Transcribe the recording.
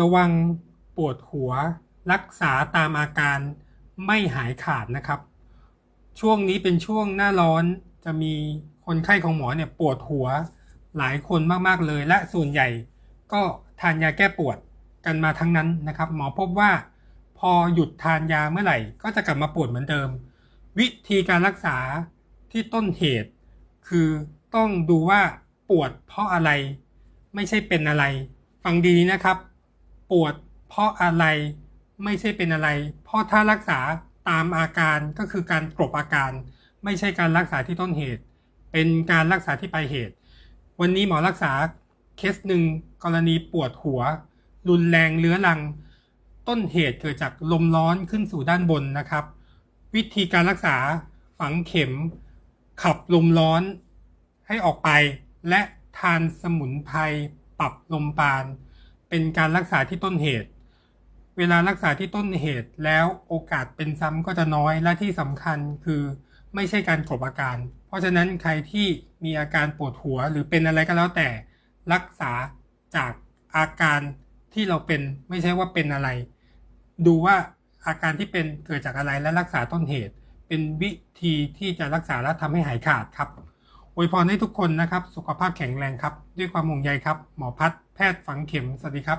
ระวังปวดหัว รักษาตามอาการไม่หายขาดนะครับ ช่วงนี้เป็นช่วงหน้าร้อนจะมีคนไข้ของหมอเนี่ยปวดหัวหลายคนมากๆเลย และส่วนใหญ่ก็ทานยาแก้ปวดกันมาทั้งนั้นนะครับ หมอพบว่าพอหยุดทานยาเมื่อไหร่ ก็จะกลับมาปวดเหมือนเดิม วิธีการรักษาที่ต้นเหตุ คือต้องดูว่าปวดเพราะอะไร ไม่ใช่เป็นอะไร ฟังดีนะครับ ปวด เพราะอะไรไม่ใช่เป็นอะไร เพราะถ้ารักษาตามอาการก็คือการกลบอาการ ไม่ใช่การรักษาที่ต้นเหตุ เป็นการรักษาที่ปลายเหตุ วันนี้หมอรักษาเคสหนึ่งกรณีปวดหัว รุนแรงเรื้อรัง ต้นเหตุเกิดจากลมร้อนขึ้นสู่ด้านบนนะครับ วิธีการรักษาฝังเข็ม ขับลมร้อนให้ออกไป และทานสมุนไพรปรับลมปราณ เป็นการรักษาที่ต้นเหตุ เวลารักษาที่ต้นเหตุแล้วโอกาสเป็นซ้ำก็จะน้อยและที่สำคัญคือไม่ใช่การกลบอาการ เพราะฉะนั้นใครที่มีอาการปวดหัวหรือเป็นอะไรก็แล้วแต่รักษาจากอาการที่เราเป็นไม่ใช่ว่าเป็นอะไร ดูว่าอาการที่เป็นเกิดจากอะไรและรักษาต้นเหตุ เป็นวิธีที่จะรักษาและทำให้หายขาดครับ อวยพรให้ทุกคนนะครับ สุขภาพแข็งแรงครับ ด้วยความห่วงใยครับ หมอพัฒน์แพทย์ฝังเข็ม สวัสดีครับ